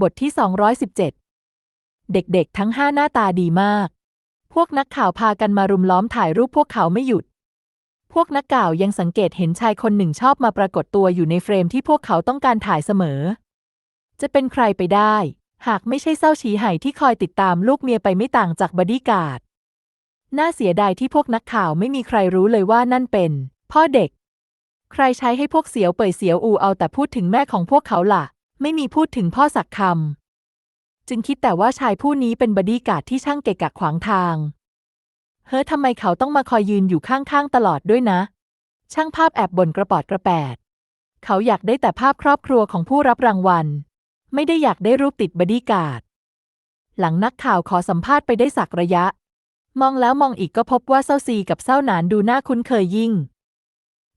บทที่ 217 เด็กๆ ทั้งห้าหน้าตาดีมาก พวกนักข่าวพากันมารุมล้อมถ่ายรูปพวกเขาไม่หยุด พวกนักข่าวยังสังเกตเห็นชายคนหนึ่งชอบมาปรากฏตัวอยู่ในเฟรมที่พวกเขาต้องการถ่ายเสมอ จะเป็นใครไปได้ หากไม่ใช่เศร้าฉีไห่ที่คอยติดตามลูกเมียไปไม่ต่างจากบอดี้การ์ด น่าเสียดายที่พวกนักข่าวไม่มีใครรู้เลยว่านั่นเป็น พ่อเด็ก ใครใช้ให้พวกเสียวเป่ยเสียวอูเอาแต่พูดถึงแม่ของพวกเขาล่ะ ไม่มีพูดถึงพ่อสักคำจึงคิดแต่ว่าชายผู้นี้เป็นบอดี้การ์ดที่ช่างเกะกะขวางทาง เฮ้อทำไมเขาต้องมาคอยยืนอยู่ข้างๆตลอดด้วยนะ ช่างภาพแอบบ่นกระปอดกระแปด เขาอยากได้แต่ภาพครอบครัวของผู้รับรางวัล ไม่ได้อยากได้รูปติดบอดี้การ์ดหลังนักข่าวขอสัมภาษณ์ไปได้สักระยะ มองแล้วมองอีกก็พบว่าเศร้าซีกับเศร้าหนานดูน่าคุ้นเคยยิ่ง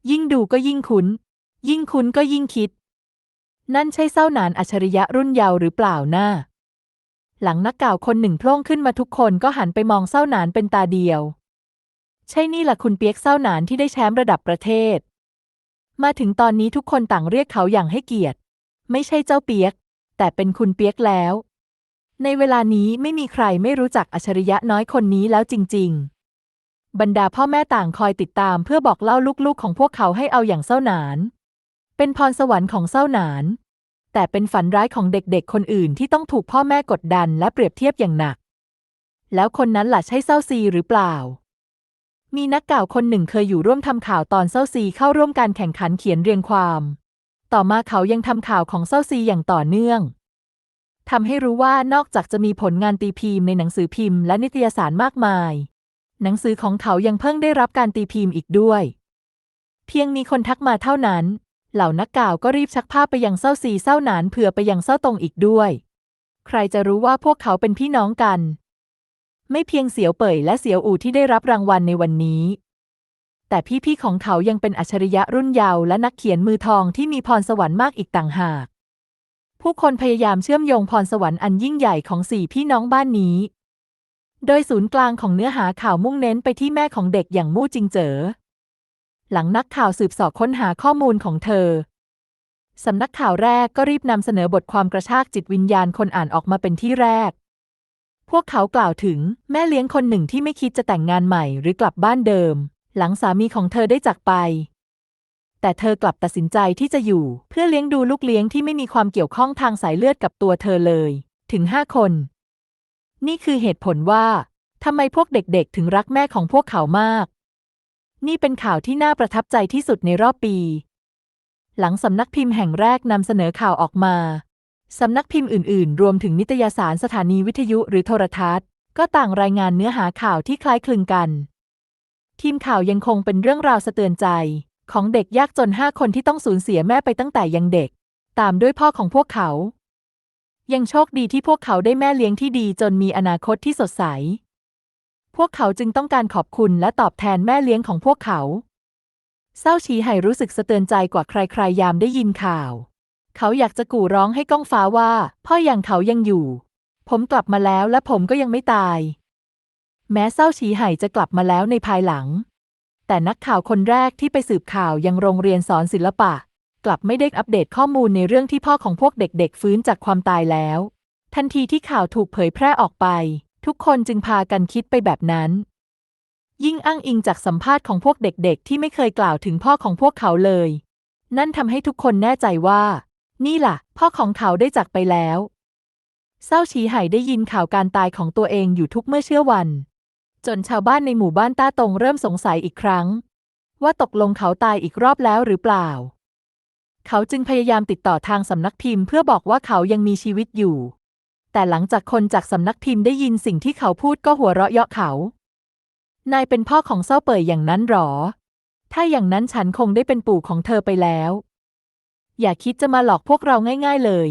ยิ่งดูก็ยิ่งคุ้น ยิ่งคุ้นก็ยิ่งคิด นั่นใช่เศร้าหนานอัจฉริยะรุ่นเยาว์หรือเปล่านะ่าหลังนักกล่าวคนหนึ่งโพล่งขึ้นมาทุกคนก็หันไปมองเศร้าหนานเป็นตาเดียว ใช่นี่แหละคุณเปียกเศร้าหนานที่ได้แชมป์ระดับประเทศ มาถึงตอนนี้ทุกคนต่างเรียกเขาอย่างให้เกียรติ ไม่ใช่เจ้าเปียก แต่เป็นคุณเปียกแล้ว ในเวลานี้ไม่มีใครไม่รู้จักอัจฉริยะน้อยคนนี้แล้วจริง ๆ บรรดาพ่อแม่ต่างคอยติดตามเพื่อบอกเล่าลูกๆของพวกเขาให้เอาอย่างเศร้าหนาน เป็นพรสวรรค์ของเศร้าหนาน แต่เป็นฝันร้ายของเด็กๆ คนอื่นที่ต้องถูกพ่อแม่กดดันและเปรียบเทียบอย่างหนัก แล้วคนนั้นล่ะใช่เศร้าซีหรือเปล่า มีนักข่าวคนหนึ่งเคยอยู่ร่วมทำข่าวตอนเศร้าซีเข้าร่วมการแข่งขันเขียนเรียงความ ต่อมาเขายังทำข่าวของเศร้าซีอย่างต่อเนื่องทำให้รู้ว่านอกจากจะมีผลงานตีพิมพ์ในหนังสือพิมพ์และนิตยสารมากมาย หนังสือของเขายังเพิ่งได้รับการตีพิมพ์อีกด้วย เพียงมีคนทักมาเท่านั้น เหล่านักข่าวก็รีบชักภาพไปยังเศร้าซีเศร้าหนานเผื่อไปยังเศร้าตรงอีกด้วย ใครจะรู้ว่าพวกเขาเป็นพี่น้องกัน ไม่เพียงเสียวเป่ยและเสียวอู่ที่ได้รับรางวัลในวันนี้ แต่พี่ๆของเขายังเป็นอัจฉริยะรุ่นเยาว์และนักเขียนมือทองที่มีพรสวรรค์มากอีกต่างหาก ผู้คนพยายามเชื่อมโยงพรสวรรค์อันยิ่งใหญ่ของสี่พี่น้องบ้านนี้ โดยศูนย์กลางของเนื้อหาข่าวมุ่งเน้นไปที่แม่ของเด็กอย่างมู่จิงเจ๋อ หลังนักข่าวสืบสอบค้นหาข้อมูลของเธอ สำนักข่าวแรกก็รีบนำเสนอบทความกระชากจิตวิญญาณคนอ่านออกมาเป็นที่แรก พวกเขากล่าวถึงแม่เลี้ยงคนหนึ่งที่ไม่คิดจะแต่งงานใหม่หรือกลับบ้านเดิม หลังสามีของเธอได้จากไป แต่เธอกลับตัดสินใจที่จะอยู่ เพื่อเลี้ยงดูลูกเลี้ยงที่ไม่มีความเกี่ยวข้องทางสายเลือดกับตัวเธอเลย ถึงห้าคน นี่คือเหตุผลว่าทำไมพวกเด็กๆ ถึงรักแม่ของพวกเขามาก นี่เป็นข่าวที่น่าประทับใจที่สุดในรอบปี หลังสำนักพิมพ์แห่งแรกนำเสนอข่าวออกมา สำนักพิมพ์อื่น ๆ รวมถึงนิตยสารสถานีวิทยุหรือโทรทัศน์ ก็ต่างรายงานเนื้อหาข่าวที่คล้ายคลึงกัน ทีมข่าวยังคงเป็นเรื่องราวสะเตือนใจ ของเด็กยากจนห้าคนที่ต้องสูญเสียแม่ไปตั้งแต่ยังเด็ก ตามด้วยพ่อของพวกเขา ยังโชคดีที่พวกเขาได้แม่เลี้ยงที่ดีจนมีอนาคตที่สดใส พวกเขาจึงต้องการขอบคุณและตอบแทนแม่เลี้ยงของพวกเขา เศร้าชีไห่รู้สึกสะเตือนใจกว่าใครๆยามได้ยินข่าว เขาอยากจะกู่ร้องให้ก้องฟ้าว่า พ่ออย่างเขายังอยู่ ผมกลับมาแล้วและผมก็ยังไม่ตาย แม้เศร้าชีไห่จะกลับมาแล้วในภายหลัง แต่นักข่าวคนแรกที่ไปสืบข่าวยังโรงเรียนสอนศิลปะ กลับไม่ได้อัปเดตข้อมูลในเรื่องที่พ่อของพวกเด็กๆ ฟื้นจากความตายแล้ว ทันทีที่ข่าวถูกเผยแพร่ออกไป ทุกคนจึงพากันคิดไปแบบนั้น ยิ่งอ้างอิงจากสัมภาษณ์ของพวกเด็กๆ ที่ไม่เคยกล่าวถึงพ่อของพวกเขาเลย นั่นทำให้ทุกคนแน่ใจว่า นี่ล่ะ พ่อของเขาได้จากไปแล้วเศร้าชีไห่ได้ยินข่าวการตายของตัวเองอยู่ทุกเมื่อเชื่อวัน จนชาวบ้านในหมู่บ้านต้าตงเริ่มสงสัยอีกครั้ง ว่าตกลงเขาตายอีกรอบแล้วหรือเปล่า เขาจึงพยายามติดต่อทางสำนักพิมพ์เพื่อบอกว่าเขายังมีชีวิตอยู่ แต่หลังจากคนจากสำนักพิมพ์ได้ยินสิ่งที่เขาพูดก็หัวเราะเยาะเขา นายเป็นพ่อของเศร้าเป่ยอย่างนั้นหรอ ถ้าอย่างนั้นฉันคงได้เป็นปู่ของเธอไปแล้ว อย่าคิดจะมาหลอกพวกเราง่าย ๆเลย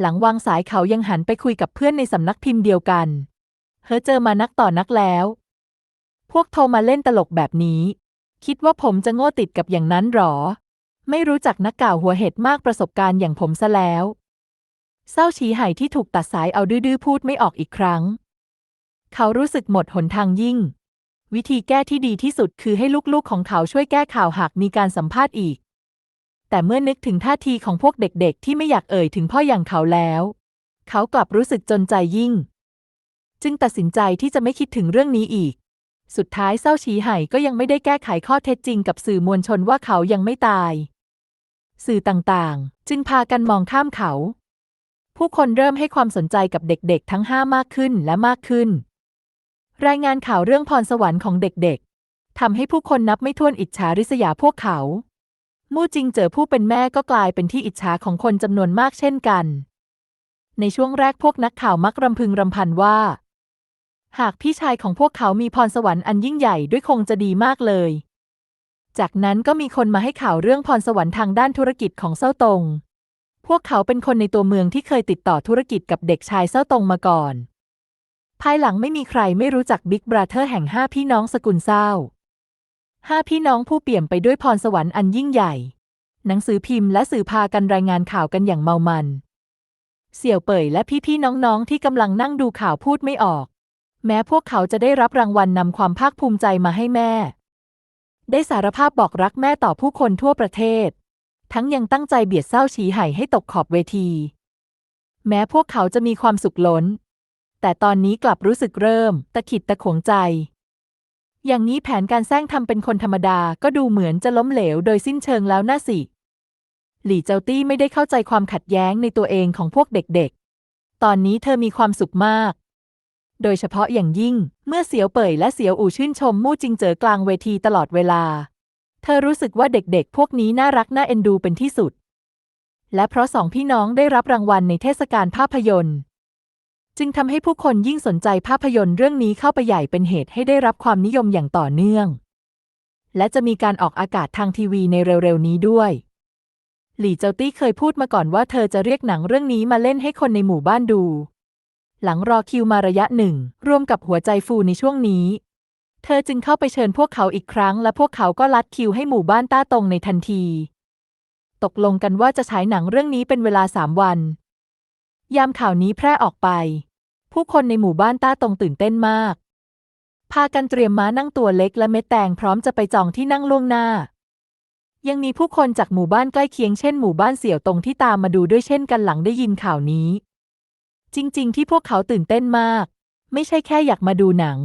หลังวางสายเขายังหันไปคุยกับเพื่อนในสำนักพิมพ์เดียวกัน เฮอเจอมานักต่อนักแล้ว พวกโทรมาเล่นตลกแบบนี้ คิดว่าผมจะโง่ติดกับอย่างนั้นหรอ ไม่รู้จักนักกล่าวหัวเห็ดมากประสบการณ์อย่างผมซะแล้ว เศร้าชีไห่ที่ถูกตัดสายเอาดื้อๆพูดไม่ออกอีกครั้ง เขารู้สึกหมดหนทางยิ่ง วิธีแก้ที่ดีที่สุดคือให้ลูกๆของเขาช่วยแก้ข่าวหากมีการสัมภาษณ์อีก แต่เมื่อนึกถึงท่าทีของพวกเด็กๆ ที่ไม่อยากเอ่ยถึงพ่ออย่างเขาแล้ว เขากลับรู้สึกจนใจยิ่ง จึงตัดสินใจที่จะไม่คิดถึงเรื่องนี้อีก สุดท้ายเศร้าฉีไห่ก็ยังไม่ได้แก้ไขข้อเท็จจริงกับสื่อมวลชนว่าเขายังไม่ตาย สื่อต่างๆ จึงพากันมองข้ามเขา ผู้คนเริ่มให้ความสนใจกับเด็กๆ ทั้งห้ามากขึ้นและมากขึ้น รายงานข่าวเรื่องพรสวรรค์ของเด็กๆทำให้ผู้คนนับไม่ถ้วนอิจฉาริษยาพวกเขา มู่จิงเจอผู้เป็นแม่ก็กลายเป็นที่อิจฉาของคนจำนวนมากเช่นกัน ในช่วงแรกพวกนักข่าวมักรำพึงรำพันว่า หากพี่ชายของพวกเขามีพรสวรรค์อันยิ่งใหญ่ด้วยคงจะดีมากเลย จากนั้นก็มีคนมาให้ข่าวเรื่องพรสวรรค์ทางด้านธุรกิจของเซ้าตง พวกเขาเป็นคนในตัวเมืองที่เคยติดต่อธุรกิจกับเด็กชายเซ้าตงมาก่อน ภายหลังไม่มีใครไม่รู้จักบิ๊กบราเธอร์แห่งห้าพี่น้องสกุลเศร้าห้าพี่น้องผู้เปี่ยมไปด้วยพรสวรรค์อันยิ่งใหญ่ หนังสือพิมพ์และสื่อพากันรายงานข่าวกันอย่างเมามัน เสี่ยวเป่ยและพี่ๆน้องๆที่กำลังนั่งดูข่าวพูดไม่ออก แม้พวกเขาจะได้รับรางวัลนำความภาคภูมิใจมาให้แม่ ได้สารภาพบอกรักแม่ต่อผู้คนทั่วประเทศ ทั้งยังตั้งใจเบียดเศร้าฉีไห่ให้ตกขอบเวที แม้พวกเขาจะมีความสุขล้น แต่ตอนนี้กลับรู้สึกเริ่ม ตะขิดตะขวงใจ อย่างนี้แผนการแซงทำเป็นคนธรรมดาก็ดูเหมือนจะล้มเหลวโดยสิ้นเชิงแล้วน่าสิ หลี่เจ้าตี้ไม่ได้เข้าใจความขัดแย้งในตัวเองของพวกเด็กๆ ตอนนี้เธอมีความสุขมากโดยเฉพาะอย่างยิ่งเมื่อเสียวเป่ยและเสียวอู่ชื่นชมมู่จิงเจอกลางเวทีตลอดเวลา เธอรู้สึกว่าเด็กๆ พวกนี้น่ารักน่าเอ็นดูเป็นที่สุด และเพราะสองพี่น้องได้รับรางวัลในเทศกาลภาพยนตร์ จึงทำให้ผู้คนยิ่งสนใจภาพยนตร์เรื่องนี้เข้าไปใหญ่เป็นเหตุให้ได้รับความนิยมอย่างต่อเนื่อง และจะมีการออกอากาศทางทีวีในเร็วๆนี้ด้วย หลี่เจ้าตี้เคยพูดมาก่อนว่าเธอจะเรียกหนังเรื่องนี้มาเล่นให้คนในหมู่บ้านดู หลังรอคิวมาระยะหนึ่งรวมกับหัวใจฟูในช่วงนี้ เธอจึงเข้าไปเชิญพวกเขาอีกครั้ง และพวกเขาก็ลัดคิวให้หมู่บ้านต้าตงในทันที ตกลงกันว่าจะฉายหนังเรื่องนี้เป็นเวลาสามวัน ยามข่าวนี้แพร่ออกไป ผู้คนในหมู่บ้านต้าตงตื่นเต้นมาก พากันเตรียมม้านั่งตัวเล็กและเม็ดแตงพร้อมจะไปจองที่นั่งล่วงหน้า ยังมีผู้คนจากหมู่บ้านใกล้เคียงเช่นหมู่บ้านเสี่ยวตงที่ตามมาดูด้วยเช่นกันหลังได้ยินข่าวนี้ จริง ๆ ที่พวกเขาตื่นเต้นมาก ไม่ใช่แค่อยากมาดูหนัง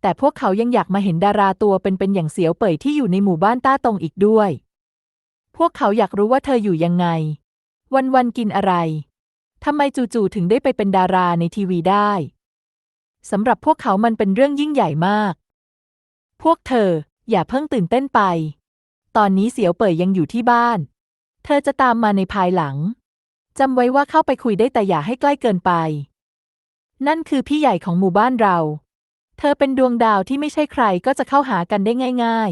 แต่พวกเขายังอยากมาเห็นดาราตัวเป็นๆอย่างเสียวเป่ยที่อยู่ในหมู่บ้านต้าตงอีกด้วย พวกเขาอยากรู้ว่าเธออยู่ยังไง วันๆกินอะไรทำไมจู่ๆถึงได้ไปเป็นดาราในทีวีได้สำหรับพวกเขามันเป็นเรื่องยิ่งใหญ่มาก พวกเธออย่าเพิ่งตื่นเต้นไป ตอนนี้เสียวเป่ยยังอยู่ที่บ้าน เธอจะตามมาในภายหลังจำไว้ว่าเข้าไปคุยได้แต่อย่าให้ใกล้เกินไป นั่นคือพี่ใหญ่ของหมู่บ้านเรา เธอเป็นดวงดาวที่ไม่ใช่ใครก็จะเข้าหากันได้ง่าย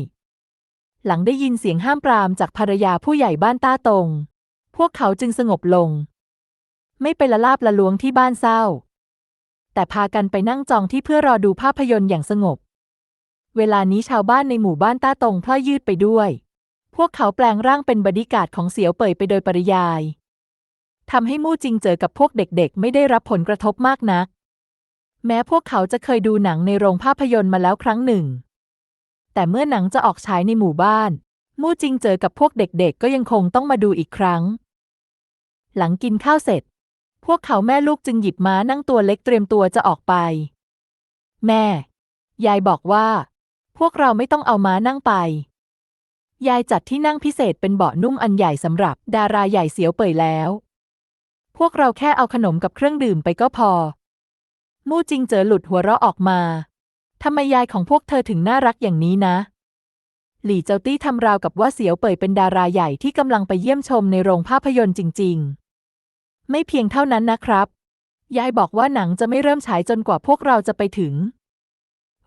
ๆ หลังได้ยินเสียงห้ามปรามจากภรรยาผู้ใหญ่บ้านต้าตง พวกเขาจึงสงบลง ไม่ไปละลาบละลวงที่บ้านเศร้า แต่พากันไปนั่งจองที่เพื่อรอดูภาพยนตร์อย่างสงบ เวลานี้ชาวบ้านในหมู่บ้านต้าตงพล่อยยืดไปด้วย พวกเขาแปลงร่างเป็นบดีการ์ดของเสียวเป่ยไปโดยปริยายทำให้มู่จิงเจอกับพวกเด็กๆ ไม่ได้รับผลกระทบมากนัก แม้พวกเขาจะเคยดูหนังในโรงภาพยนตร์มาแล้วครั้งหนึ่ง แต่เมื่อหนังจะออกฉายในหมู่บ้าน มู่จิงเจอกับพวกเด็กๆ ก็ยังคงต้องมาดูอีกครั้ง หลังกินข้าวเสร็จ พวกเขาแม่ลูกจึงหยิบม้านั่งตัวเล็กเตรียมตัวจะออกไป แม่ ยายบอกว่า พวกเราไม่ต้องเอาม้านั่งไป ยายจัดที่นั่งพิเศษเป็นเบาะนุ่มอันใหญ่สำหรับ ดาราใหญ่เสียวเป่ยแล้ว พวกเราแค่เอาขนมกับเครื่องดื่มไปก็พอ มู่จิงเจอหลุดหัวเราะออกมา ทำไมยายของพวกเธอถึงน่ารักอย่างนี้นะ หลี่เจ้าตี้ทำราวกับว่าเสียวเป่ยเป็นดาราใหญ่ที่กำลังไปเยี่ยมชมในโรงภาพยนตร์จริง ๆ ไม่เพียงเท่านั้นนะครับ ยายบอกว่าหนังจะไม่เริ่มฉายจนกว่าพวกเราจะไปถึง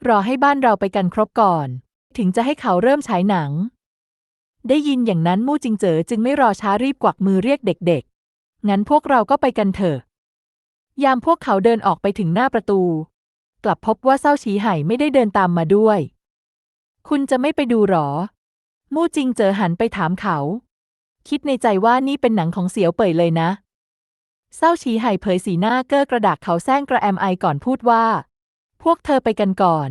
รอให้บ้านเราไปกันครบก่อน ถึงจะให้เขาเริ่มฉายหนัง ได้ยินอย่างนั้นมู่จิงเจ๋อจึงไม่รอช้ารีบกวักมือเรียกเด็กๆ งั้นพวกเราก็ไปกันเถอะ ยามพวกเขาเดินออกไปถึงหน้าประตู กลับพบว่าเศร้าฉีไห่ไม่ได้เดินตามมาด้วย คุณจะไม่ไปดูหรอ มู่จิงเจอหันไปถามเขา คิดในใจว่านี่เป็นหนังของเสียวเป่ยเลยนะ เศร้าฉีไห่เผยสีหน้าเก้อกระดากเขาแซงกระแอมไอก่อนพูดว่า พวกเธอไปกันก่อน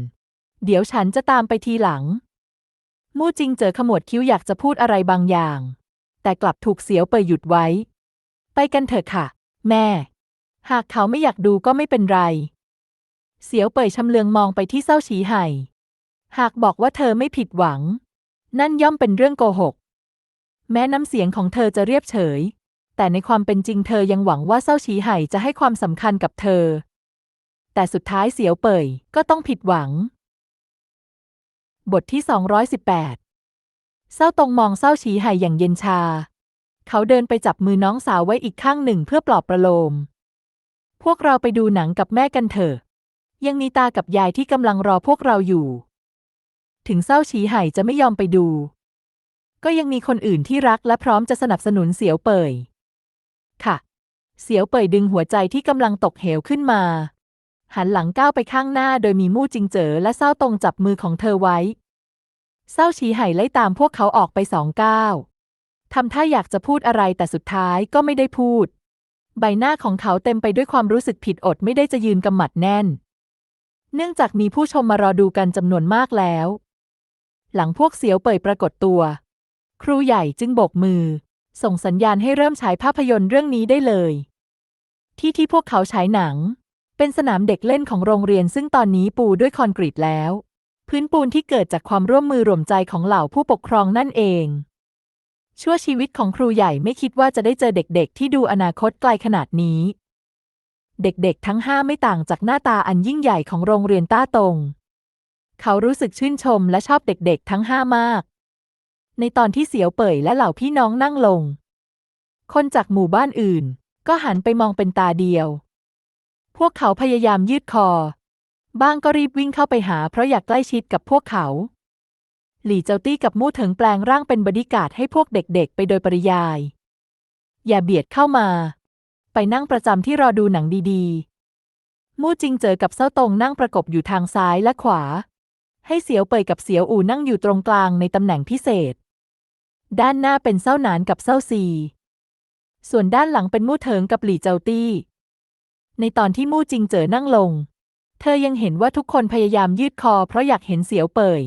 เดี๋ยวฉันจะตามไปทีหลัง มู่จิงเจอขมวดคิ้วอยากจะพูดอะไรบางอย่าง แต่กลับถูกเสียวเปยหยุดไว้ ไปกันเถอะค่ะ แม่ หากเขาไม่อยากดูก็ไม่เป็นไร เสียวเปยชำเลืองมองไปที่เศร้าฉีไห่ หากบอกว่าเธอไม่ผิดหวัง นั่นย่อมเป็นเรื่องโกหก แม้น้ำเสียงของเธอจะเรียบเฉย แต่ในความเป็นจริงเธอยังหวังว่าเศร้าฉีไห่จะให้ความสำคัญกับเธอ แต่สุดท้ายเสียวเปยก็ต้องผิดหวัง บทที่ 218 เศร้าตรงมองเศร้าฉีไห่อย่างเย็นชา เขาเดินไปจับมือน้องสาวไว้อีกข้างหนึ่งเพื่อปลอบประโลม วกเราไปดูหนังกับแม่กันเถอะ ยังมีตากับยายที่กำลังรอพวกเราอยู่ ถึงเศร้าฉีไห่จะไม่ยอมไปดู ก็ยังมีคนอื่นที่รักและพร้อมจะสนับสนุนเสียวเปยค่ะ เสียวเปยดึงหัวใจที่กำลังตกเหวขึ้นมา หันหลังก้าวไปข้างหน้าโดยมีมู่จิงเจ๋อและเศร้าตรงจับมือของเธอไว้ เศร้าฉีไห่ไล่ตามพวกเขาออกไปสองก้าวทำท่าอยากจะพูดอะไรแต่สุดท้ายก็ไม่ได้พูด ใบหน้าของเขาเต็มไปด้วยความรู้สึกผิดอดไม่ได้จะยืนกำหมัดแน่น เนื่องจากมีผู้ชมมารอดูกันจำนวนมากแล้ว หลังพวกเสียวเป่ยปรากฏตัว ครูใหญ่จึงโบกมือ ส่งสัญญาณให้เริ่มฉายภาพยนตร์เรื่องนี้ได้เลย ที่ที่พวกเขาฉายหนัง เป็นสนามเด็กเล่นของโรงเรียนซึ่งตอนนี้ปูด้วยคอนกรีตแล้ว พื้นปูนที่เกิดจากความร่วมมือรวมใจของเหล่าผู้ปกครองนั่นเอง ชั่วชีวิตของครูใหญ่ไม่คิดว่าจะได้เจอเด็กๆ ที่ดูอนาคตไกลขนาดนี้ เด็กๆ ทั้งห้าไม่ต่างจากหน้าตาอันยิ่งใหญ่ของโรงเรียนต้าตง เขารู้สึกชื่นชมและชอบเด็กๆ ทั้งห้ามาก ในตอนที่เสียวเป่ยและเหล่าพี่น้องนั่งลง คนจากหมู่บ้านอื่น ก็หันไปมองเป็นตาเดียว พวกเขาพยายามยืดคอ บ้างก็รีบวิ่งเข้าไปหาเพราะอยากใกล้ชิดกับพวกเขา หลี่เจ้าตี้กับมู่เถิงแปลงร่างเป็นบดีการ์ดให้พวกเด็กๆ ไปโดยปริยาย อย่าเบียดเข้ามา ไปนั่งประจำที่รอดูหนังดีๆ มู่จิงเจอกับเซ้าตงนั่งประกบอยู่ทางซ้ายและขวา ให้เสียวเปยกับเสียวอู่นั่งอยู่ตรงกลางในตำแหน่งพิเศษ ด้านหน้าเป็นเซ้าหนานกับเซ้าซี ส่วนด้านหลังเป็นมู่เถิงกับหลี่เจ้าตี้ ในตอนที่มู่จิงเจอนั่งลง เธอยังเห็นว่าทุกคนพยายามยืดคอเพราะอยากเห็นเสียวเปย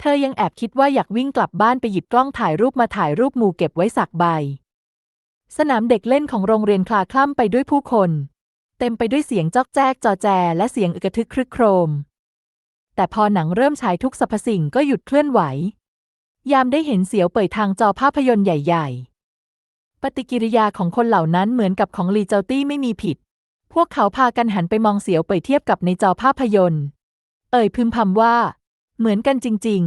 เธอยังแอบคิดว่าอยากวิ่งกลับบ้านไปหยิบกล้องถ่ายรูปมาถ่ายรูปหมู่เก็บไว้สักใบ สนามเด็กเล่นของโรงเรียนคลาคล่ำไปด้วยผู้คน เต็มไปด้วยเสียงจอกแจ๊กจอแจ และเสียงอึกระทึกครึกโครม แต่พอหนังเริ่มฉายทุกสรรพสิ่งก็หยุดเคลื่อนไหว ยามได้เห็นเสียวเป่ยทางจอภาพยนตร์ใหญ่ ๆ ปฏิกิริยาของคนเหล่านั้นเหมือนกับของลีเจาตี้ไม่มีผิด พวกเขาพากันหันไปมองเสียวเป่ยเทียบกับในจอภาพยนตร์ เอ่ยพึมพำว่า เหมือนกันจริง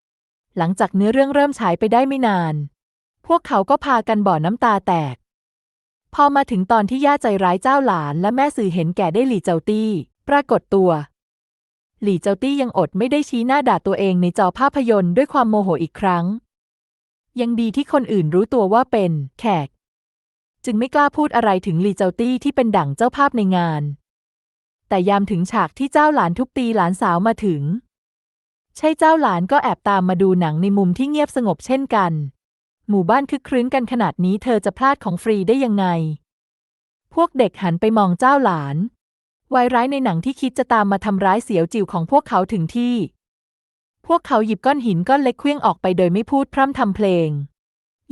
ๆ หลังจากเนื้อเรื่องเริ่มฉายไปได้ไม่นาน พวกเขาก็พากันบ่อน้ำตาแตก พอมาถึงตอนที่ย่าใจร้ายเจ้าหลานและแม่สื่อเห็นแก่ได้หลี่เจาตี้ ปรากฏตัว หลี่เจาตี้ยังอดไม่ได้ชี้หน้าด่าตัวเองในจอภาพยนตร์ด้วยความโมโหอีกครั้ง ยังดีที่คนอื่นรู้ตัวว่าเป็นแขก จึงไม่กล้าพูดอะไรถึงหลี่เจาตี้ที่เป็นดั่งเจ้าภาพในงาน แต่ยามถึงฉากที่เจ้าหลานทุบตีหลานสาวมาถึง ใช่เจ้าหลานก็แอบตามมาดูหนังในมุมที่เงียบสงบเช่นกัน หมู่บ้านคึกครื้นกันขนาดนี้เธอจะพลาดของฟรีได้ยังไง พวกเด็กหันไปมองเจ้าหลานวายร้ายในหนังที่คิดจะตามมาทำร้ายเสียวจิ๋วของพวกเขาถึงที่ พวกเขาหยิบก้อนหินก้อนเล็กเคลื่องออกไปโดยไม่พูดพร่ำทำเพลง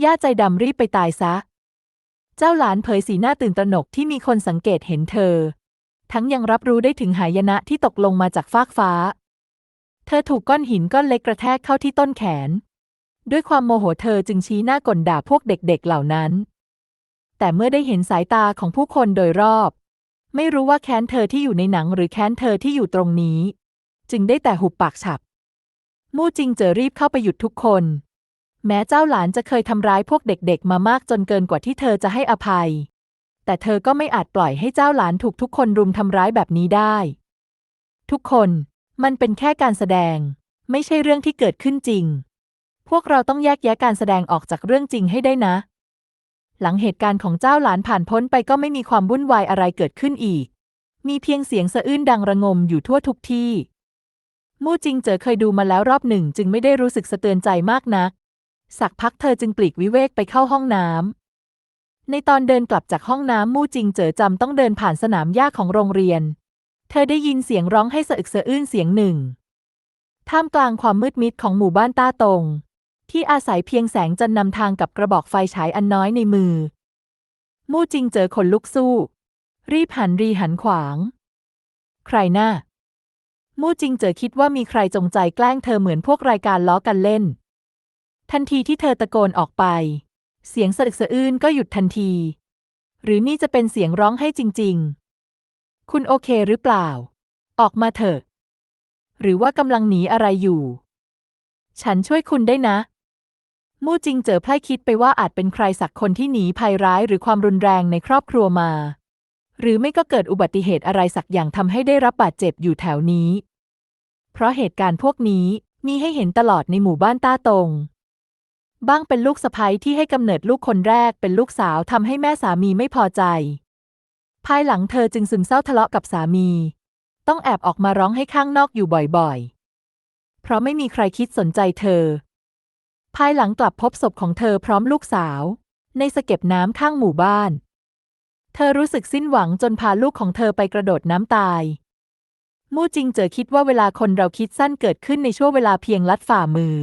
ย่าใจดำรีบไปตายซะ เจ้าหลานเผยสีหน้าตื่นตระหนกที่มีคนสังเกตเห็นเธอ ทั้งยังรับรู้ได้ถึงหายนะที่ตกลงมาจากฟากฟ้า เธอถูกก้อนหินก้อนเล็กกระแทกเข้าที่ต้นแขน ด้วยความโมโหเธอจึงชี้หน้ากลด่าพวกเด็กๆเหล่านั้น แต่เมื่อได้เห็นสายตาของผู้คนโดยรอบ ไม่รู้ว่าแค้นเธอที่อยู่ในหนังหรือแค้นเธอที่อยู่ตรงนี้ จึงได้แต่หุบปากฉับ มู่จิงเจอรีบเข้าไปหยุดทุกคน แม้เจ้าหลานจะเคยทำร้ายพวกเด็กๆ มามากจนเกินกว่าที่เธอจะให้อภัย แต่เธอก็ไม่อาจปล่อยให้เจ้าหลานถูกทุกคนรุมทำร้ายแบบนี้ได้ ทุกคน มันเป็นแค่การแสดง ไม่ใช่เรื่องที่เกิดขึ้นจริง พวกเราต้องแยกแยะการแสดงออกจากเรื่องจริงให้ได้นะ หลังเหตุการณ์ของเจ้าหลานผ่านพ้นไปก็ไม่มีความวุ่นวายอะไรเกิดขึ้นอีก มีเพียงเสียงสะอื้นดังระงมอยู่ทั่วทุกที่ มู่จิงเจอเคยดูมาแล้วรอบหนึ่งจึงไม่ได้รู้สึกสะเตือนใจมากนัก สักพักเธอจึงปลีกวิเวกไปเข้าห้องน้ำในตอนเดินกลับจากห้องน้ำมู่จิงเจอจำต้องเดินผ่านสนามหญ้าของโรงเรียน ธอได้ยินเสียงร้องให้สะอึกสะอื้นเสียงหนึ่ง ท่ามกลางความมืดมิดของหมู่บ้านต้าตง ที่อาศัยเพียงแสงจันนำทางกับกระบอกไฟฉายอันน้อยในมือ มู่จิงเจอคนลุกสู้ รีบหันรีหันขวาง ใครน่ามู่จิงเจอคิดว่ามีใครจงใจแกล้งเธอเหมือนพวกรายการล้อกันเล่น ทันทีที่เธอตะโกนออกไป เสียงสะอึกสะอื้นก็หยุดทันที หรือนี่จะเป็นเสียงร้องให้จริง ๆ คุณโอเคหรือเปล่า ออกมาเถอะ หรือว่ากำลังหนีอะไรอยู่ ฉันช่วยคุณได้นะมู่จิงเจอไพร่คิดไปว่าอาจเป็นใครสักคนที่หนีภัยร้ายหรือความรุนแรงในครอบครัวมา หรือไม่ก็เกิดอุบัติเหตุอะไรสักอย่างทำให้ได้รับบาดเจ็บอยู่แถวนี้ เพราะเหตุการณ์พวกนี้มีให้เห็นตลอดในหมู่บ้านต้าตง บ้างเป็นลูกสะใภ้ที่ให้กำเนิดลูกคนแรกเป็นลูกสาวทำให้แม่สามีไม่พอใจ ภายหลังเธอจึงซึมเศร้าทะเลาะกับสามี ต้องแอบออกมาร้องให้ข้างนอกอยู่บ่อยๆ เพราะไม่มีใครคิดสนใจเธอ ภายหลังกลับพบศพของเธอพร้อมลูกสาว ในสะเก็บน้ำข้างหมู่บ้าน เธอรู้สึกสิ้นหวังจนพาลูกของเธอไปกระโดดน้ำตาย มู่จิงเจอคิดว่าเวลาคนเราคิดสั้นเกิดขึ้นในช่วงเวลาเพียงลัดฝ่ามือ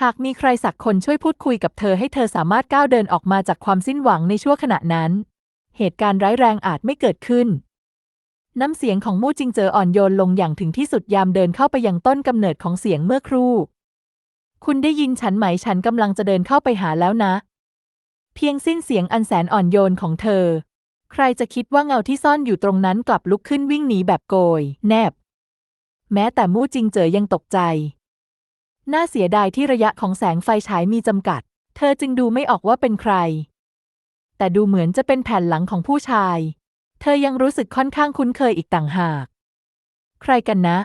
หากมีใครสักคนช่วยพูดคุยกับเธอให้เธอสามารถก้าวเดินออกมาจากความสิ้นหวังในชั่วขณะนั้น เหตุการณ์ร้ายแรงอาจไม่เกิดขึ้น น้ำเสียงของมู่จิงเจออ่อนโยนลงอย่างถึงที่สุดยามเดินเข้าไปยังต้นกำเนิดของเสียงเมื่อครู่ คุณได้ยินฉันไหมฉันกำลังจะเดินเข้าไปหาแล้วนะ เพียงสิ้นเสียงอันแสนอ่อนโยนของเธอ ใครจะคิดว่าเงาที่ซ่อนอยู่ตรงนั้นกลับลุกขึ้นวิ่งหนีแบบโกย แนบ แม้แต่มู่จิงเจอยังตกใจ น่าเสียดายที่ระยะของแสงไฟฉายมีจำกัด เธอจึงดูไม่ออกว่าเป็นใคร แต่ดูเหมือนจะเป็นแผ่นหลังของผู้ชาย เธอยังรู้สึกค่อนข้างคุ้นเคยอีกต่างหาก ใครกันนะ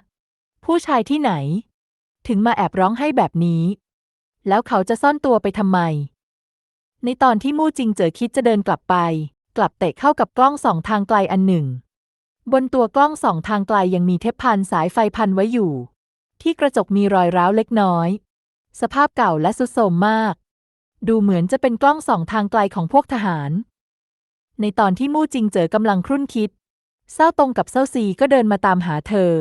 ผู้ชายที่ไหน ถึงมาแอบร้องให้แบบนี้ แล้วเขาจะซ่อนตัวไปทำไม ในตอนที่มู่จิงเจอคิดจะเดินกลับไป กลับเตะเข้ากับกล้องสองทางไกลอันหนึ่ง บนตัวกล้องสองทางไกลยังมีเทปพันสายไฟพันไว้อยู่ ที่กระจกมีรอยร้าวเล็กน้อย สภาพเก่าและสุดโทรมมาก ดูเหมือนจะเป็นกล้องสองทางไกลของพวกทหาร ในตอนที่มู่จิงเจอกำลังครุ่นคิด เศร้าตรงกับเศร้าซีก็เดินมาตามหาเธอ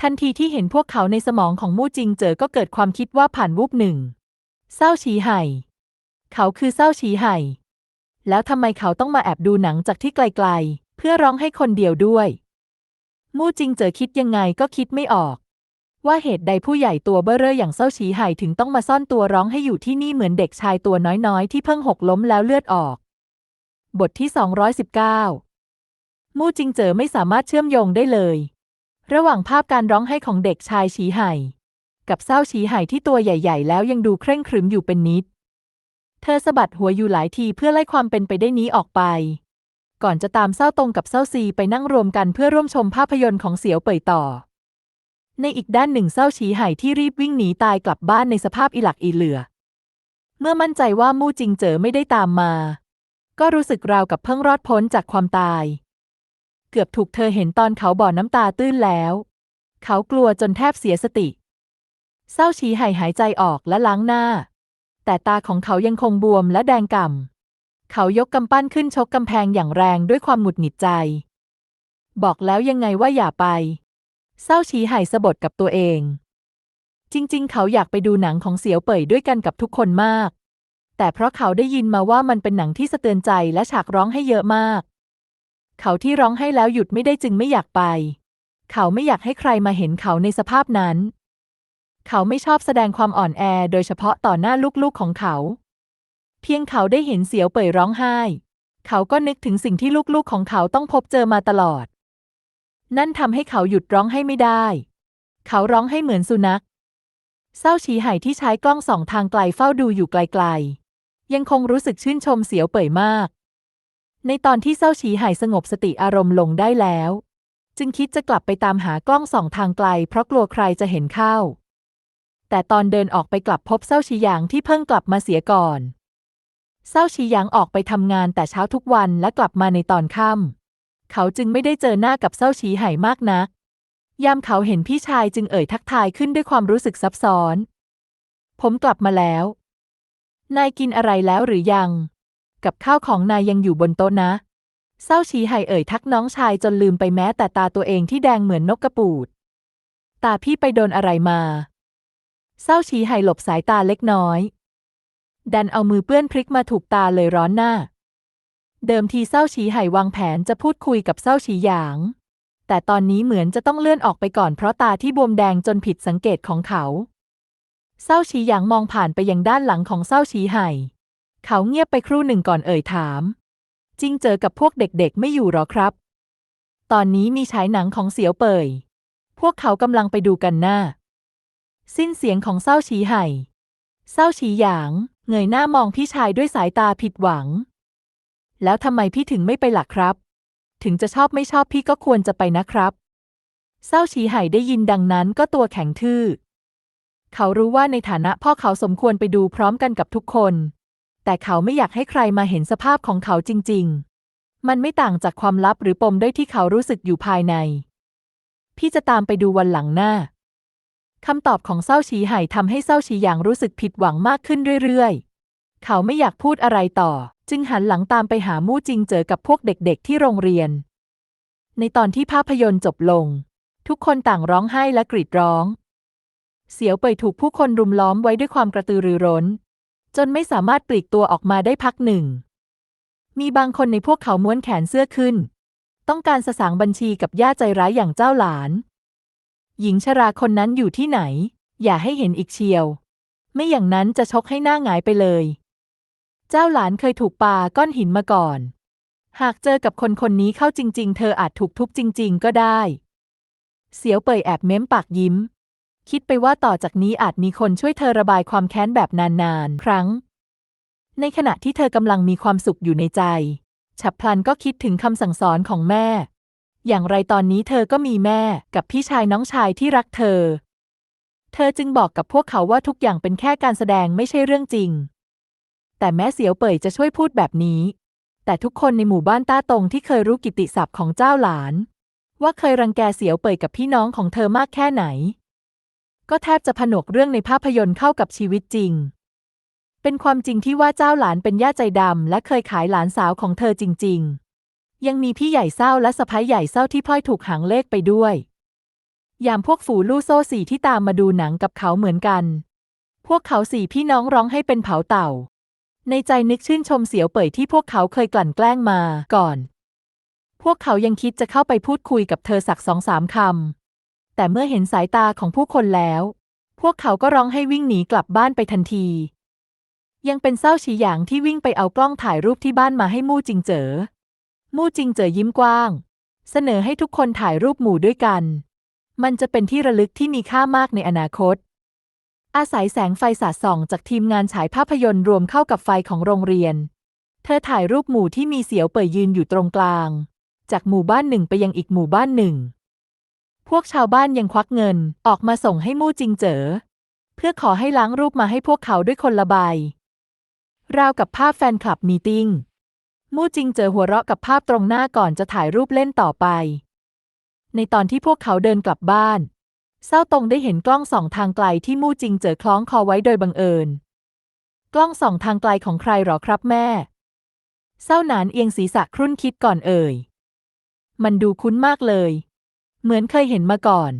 ทันทีที่เห็นพวกเขาในสมองของมู่จิงเจอก็เกิดความคิดว่าผ่านวูบหนึ่งเศร้าฉีไห่ เขาคือเศร้าฉีไห่ แล้วทำไมเขาต้องมาแอบดูหนังจากที่ไกลๆ เพื่อร้องให้คนเดียวด้วย มู่จิงเจอคิดยังไงก็คิดไม่ออก ว่าเหตุใดผู้ใหญ่ตัวเบ้อเร่ออย่างเศร้าฉีไห่ถึงต้องมาซ่อนตัวร้องให้อยู่ที่นี่เหมือนเด็กชายตัวน้อยๆ ที่เพิ่งหกล้มแล้วเลือดออก บทที่ 219 มู่จิงเจอไม่สามารถเชื่อมโยงได้เลย ระหว่างภาพการร้องให้ของเด็กชายฉีไห่กับเศร้าฉีไห่ที่ตัวใหญ่ ๆ แล้วยังดูเคร่งครึมอยู่เป็นนิด เธอสะบัดหัวอยู่หลายทีเพื่อไล่ความเป็นไปได้นี้ออกไป ก่อนจะตามเศร้าตรงกับเศร้าซีไปนั่งรวมกันเพื่อร่วมชมภาพยนตร์ของเสียวเป่ยต่อ ในอีกด้านหนึ่งเศร้าฉีไห่ที่รีบวิ่งหนีตายกลับบ้านในสภาพอีหลักอีเหลือ เมื่อมั่นใจว่ามู่จิงเจอไม่ได้ตามมา ก็รู้สึกราวกับเพิ่งรอดพ้นจากความตาย เกือบถูกเธอเห็นตอนเขาบ่อน้ำตาตื้นแล้ว เขากลัวจนแทบเสียสติ เศร้าฉีไห่หายใจออกและล้างหน้า แต่ตาของเขายังคงบวมและแดงก่ำ เขายกกำปั้นขึ้นชกกำแพงอย่างแรงด้วยความหงุดหงิดใจ บอกแล้วยังไงว่าอย่าไป เศร้าฉีไห่สะบดกับตัวเอง จริง ๆ เขาอยากไปดูหนังของเสียวเป่ยด้วยกันกับทุกคนมาก แต่เพราะเขาได้ยินมาว่ามันเป็นหนังที่สะเตือนใจและฉากร้องให้เยอะมาก เขาที่ร้องให้แล้วหยุดไม่ได้จึงไม่อยากไป เขาไม่อยากให้ใครมาเห็นเขาในสภาพนั้น เขาไม่ชอบแสดงความอ่อนแอโดยเฉพาะต่อหน้าลูกๆของเขา เพียงเขาได้เห็นเสียวเป่ยร้องไห้ เขาก็นึกถึงสิ่งที่ลูกๆของเขาต้องพบเจอมาตลอด นั่นทำให้เขาหยุดร้องให้ไม่ได้ เขาร้องให้เหมือนสุนัขเศร้าฉีไห่ที่ใช้กล้องส่องทางไกลเฝ้าดูอยู่ไกลๆ ยังคงรู้สึกชื่นชมเสียวเป่ยมาก ในตอนที่เศร้าฉีไห่สงบสติอารมณ์ลงได้แล้ว จึงคิดจะกลับไปตามหากล้องส่องทางไกล เพราะกลัวใครจะเห็นเข้า แต่ตอนเดินออกไปกลับพบเศร้าฉีหยางที่เพิ่งกลับมาเสียก่อนเศร้าฉีหยางออกไปทำงานแต่เช้าทุกวันและกลับมาในตอนค่ำ เขาจึงไม่ได้เจอหน้ากับเศร้าฉีไห่มากนัก ยามเขาเห็นพี่ชายจึงเอ่ยทักทายขึ้นด้วยความรู้สึกซับซ้อน ผมกลับมาแล้ว นายกินอะไรแล้วหรือยัง กับข้าวของนายยังอยู่บนโต๊ะนะ เศร้าฉีไห่เอ่ยทักน้องชายจนลืมไปแม้แต่ตาตัวเองที่แดงเหมือนนกกระปูด ตาพี่ไปโดนอะไรมา เศร้าฉีไห่หลบสายตาเล็กน้อย ดันเอามือเปื้อนพริกมาถูกตาเลยร้อนหน้า เดิมทีเศร้าฉีไห่วางแผนจะพูดคุยกับเศร้าฉีหยาง แต่ตอนนี้เหมือนจะต้องเลื่อนออกไปก่อนเพราะตาที่บวมแดงจนผิดสังเกตของเขาเศร้าฉีหยางมองผ่านไปยังด้านหลังของเศร้าฉีไห่ เขาเงียบไปครู่หนึ่งก่อนเอ่ยถาม จริงเจอกับพวกเด็กๆไม่อยู่หรอครับ ตอนนี้มีฉายหนังของเสียวเป่ย พวกเขากำลังไปดูกันหน้า สิ้นเสียงของเศร้าฉีไห่เศร้าฉีหยาง เงยหน้ามองพี่ชายด้วยสายตาผิดหวัง แล้วทำไมพี่ถึงไม่ไปล่ะครับ ถึงจะชอบไม่ชอบพี่ก็ควรจะไปนะครับเศร้าฉีไห่ได้ยินดังนั้นก็ตัวแข็งทื่อ เขารู้ว่าในฐานะพ่อเขาสมควรไปดูพร้อมกันกับทุกคน แต่เขาไม่อยากให้ใครมาเห็นสภาพของเขาจริง ๆ มันไม่ต่างจากความลับหรือปมด้อยที่เขารู้สึกอยู่ภายใน พี่จะตามไปดูวันหลังหน้าคำตอบของเศร้าฉีไห่ทำให้เศร้าฉีหยางรู้สึกผิดหวังมากขึ้นเรื่อยๆ เขาไม่อยากพูดอะไรต่อจึงหันหลังตามไปหามู่จิงเจอกับพวกเด็กๆที่โรงเรียน ในตอนที่ภาพยนตร์จบลง ทุกคนต่างร้องไห้และกรีดร้อง เสียวเป่ยถูกผู้คนรุมล้อมไว้ด้วยความกระตือรือร้น จนไม่สามารถปลีกตัวออกมาได้พักหนึ่ง มีบางคนในพวกเขาม้วนแขนเสื้อขึ้น ต้องการสสางบัญชีกับย่าใจร้ายอย่างเจ้าหลาน หญิงชราคนนั้นอยู่ที่ไหน อย่าให้เห็นอีกเชียว ไม่อย่างนั้นจะชกให้หน้าหงายไปเลย เจ้าหลานเคยถูกปาก้อนหินมาก่อน หากเจอกับคนคนนี้เข้าจริง ๆ เธออาจถูกทุบจริง ๆ ก็ได้ เสียวเป่ยแอบเม้มปากยิ้ม คิดไปว่าต่อจากนี้อาจมีคนช่วยเธอระบายความแค้นแบบนานๆ ครั้ง ในขณะที่เธอกำลังมีความสุขอยู่ในใจ ฉับพลันก็คิดถึงคำสั่งสอนของแม่ อย่างไรตอนนี้เธอก็มีแม่กับพี่ชายน้องชายที่รักเธอ เธอจึงบอกกับพวกเขาว่าทุกอย่างเป็นแค่การแสดงไม่ใช่เรื่องจริง แต่แม้เสียวเป่ยจะช่วยพูดแบบนี้ แต่ทุกคนในหมู่บ้านต้าตงที่เคยรู้กิติศัพท์ของเจ้าหลาน ว่าเคยรังแกเสียวเป่ยกับพี่น้องของเธอมากแค่ไหน ก็แทบจะผนวกเรื่องในภาพยนตร์เข้ากับชีวิตจริง เป็นความจริงที่ว่าเจ้าหลานเป็นย่าใจดำและเคยขายหลานสาวของเธอจริง ๆ ยังมีพี่ใหญ่เศร้าและสะพ้ายใหญ่เศร้าที่พลอยถูกหางเลขไปด้วยยามพวกฝูลู่โซ่สี่ที่ตามมาดูหนังกับเขาเหมือนกัน พวกเขาสี่พี่น้องร้องให้เป็นเผาเต่า ในใจนึกชื่นชมเสียวเป่ยที่พวกเขาเคยกลั่นแกล้งมาก่อน พวกเขายังคิดจะเข้าไปพูดคุยกับเธอสักสองสามคำ แต่เมื่อเห็นสายตาของผู้คนแล้ว พวกเขาก็ร้องให้วิ่งหนีกลับบ้านไปทันที ยังเป็นเศร้าฉีหยางที่วิ่งไปเอากล้องถ่ายรูปที่บ้านมาให้มู่จิงเจอ มู่จิงเจอยิ้มกว้าง เสนอให้ทุกคนถ่ายรูปหมู่ด้วยกัน มันจะเป็นที่ระลึกที่มีค่ามากในอนาคต อาศัยแสงไฟสาดส่องจากทีมงานฉายภาพยนตร์รวมเข้ากับไฟของโรงเรียน เธอถ่ายรูปหมู่ที่มีเสียวเป่ยยืนอยู่ตรงกลาง จากหมู่บ้านหนึ่งไปยังอีกหมู่บ้านหนึ่ง พวกชาวบ้านยังควักเงินออกมาส่งให้มู่จิงเจอเพื่อขอให้ล้างรูปมาให้พวกเขาด้วยคนละใบราวกับภาพแฟนคลับมีตติ้ง มู่จิงเจอหัวเราะกับภาพตรงหน้าก่อนจะถ่ายรูปเล่นต่อไป ในตอนที่พวกเขาเดินกลับบ้าน เศร้าตรงได้เห็นกล้องส่องทางไกลที่มู่จิงเจอคล้องคอไว้โดยบังเอิญ กล้องส่องทางไกลของใครหรอครับแม่ เศร้าหนานเอียงศีรษะครุ่นคิดก่อนเอ่ย มันดูคุ้นมากเลย เหมือนเคยเห็นมาก่อน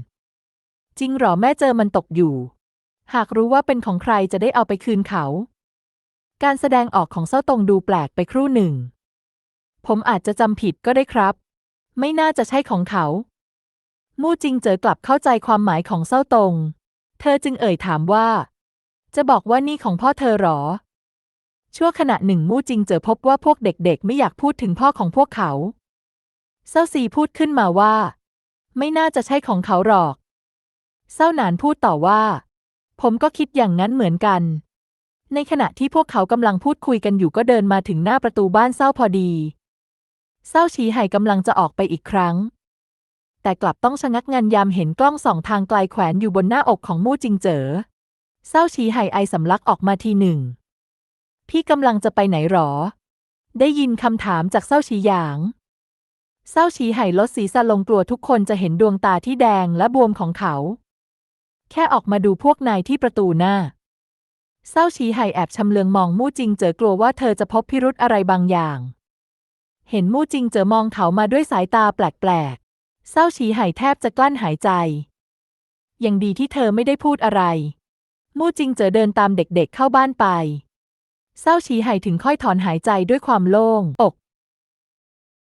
จริงหรอแม่เจอมันตกอยู่ หากรู้ว่าเป็นของใครจะได้เอาไปคืนเขา การแสดงออกของเศร้าตรงดูแปลกไปครู่หนึ่ง ผมอาจจะจำผิดก็ได้ครับ ไม่น่าจะใช่ของเขา มู่จิงเจอกลับเข้าใจความหมายของเศร้าตรงเธอจึงเอ่ยถามว่า จะบอกว่านี่ของพ่อเธอหรอ ชั่วขณะหนึ่งมู่จิงเจอพบว่าพวกเด็กๆ ไม่อยากพูดถึงพ่อของพวกเขา เศร้าซีพูดขึ้นมาว่า ไม่น่าจะใช่ของเขาหรอก เศร้าหนานพูดต่อว่า ผมก็คิดอย่างนั้นเหมือนกัน ในขณะที่พวกเขากำลังพูดคุยกันอยู่ก็เดินมาถึงหน้าประตูบ้านเศร้าพอดี เศร้าชี้ไห่กำลังจะออกไปอีกครั้ง แต่กลับต้องชะงักงันยามเห็นกล้องสองทางไกลแขวนอยู่บนหน้าอกของมู่จิงเจ๋อเศร้าชีไห่ไอสำลักออกมาทีหนึ่ง พี่กำลังจะไปไหนหรอ ได้ยินคำถามจากเศร้าชีหยาง เศร้าชีไห่ลดศีรษะลงกลัวทุกคนจะเห็นดวงตาที่แดงและบวมของเขา แค่ออกมาดูพวกนายที่ประตูหน้า เศร้าชีไห่แอบชำเลืองมองมู่จิงเจอกลัวว่าเธอจะพบพิรุธอะไรบางอย่าง เห็นมู่จิงเจอมองเขามาด้วยสายตาแปลก เศร้าชีหายแทบจะกลั้นหายใจ ยังดีที่เธอไม่ได้พูดอะไร มู่จิงเจ๋อเดินตามเด็กๆเข้าบ้านไป เศร้าชีหายถึงค่อยถอนหายใจด้วยความโล่งอก